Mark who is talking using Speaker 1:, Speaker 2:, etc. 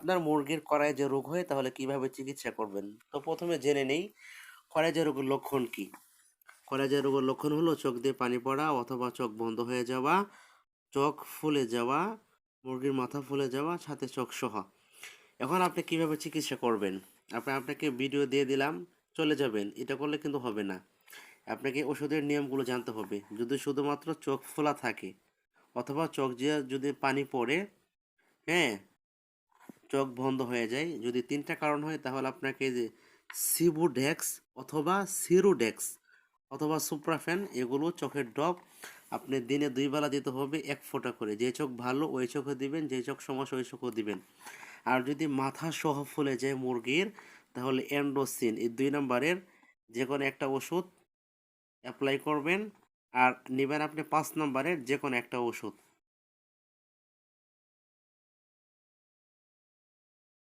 Speaker 1: আপনার মুরগির কড়ায় যে রোগ হয়, তাহলে কীভাবে চিকিৎসা করবেন? তো প্রথমে জেনে নেই কড়াই যে রোগের লক্ষণ কি? কড়াই যে রোগের লক্ষণ হলো, চোখ দিয়ে পানি পড়া অথবা চোখ বন্ধ হয়ে যাওয়া, চোখ ফুলে যাওয়া, মুরগির মাথা ফুলে যাওয়া, সাথে চোখ সহ। এখন আপনি কীভাবে চিকিৎসা করবেন? আপনি, আপনাকে ভিডিও দিয়ে দিলাম, চলে যাবেন, এটা করলে কিন্তু হবে না। আপনাকে ওষুধের নিয়মগুলো জানতে হবে, যদি শুধুমাত্র চোখ ফোলা থাকে, অথবা চোখ যদি পানি পড়ে হ্যাঁ চোখ বন্ধ হয়ে যায়। যদি তিনটা কারণ হয়, তাহলে আপনাকে যে সিবুডেক্স অথবা সিরোডেক্স অথবা সুপ্রাফেন, এগুলো চোখের ড্রপ আপনি দিনে দুই বেলা দিতে হবে এক ফোঁটা করে। যে চোখ ভালো, ওই চোখে দিবেন, যে চোখ সমস্যা ওই চোখও দিবেন। আর যদি মাথা সহ ফুলে যায় মুরগির, তাহলে এন্ডোসিন, এই দুই নম্বরের যে কোনো একটা ওষুধ অ্যাপ্লাই করবেন। আর নেবেন আপনি পাঁচ নম্বরের যে কোনো একটা ওষুধ।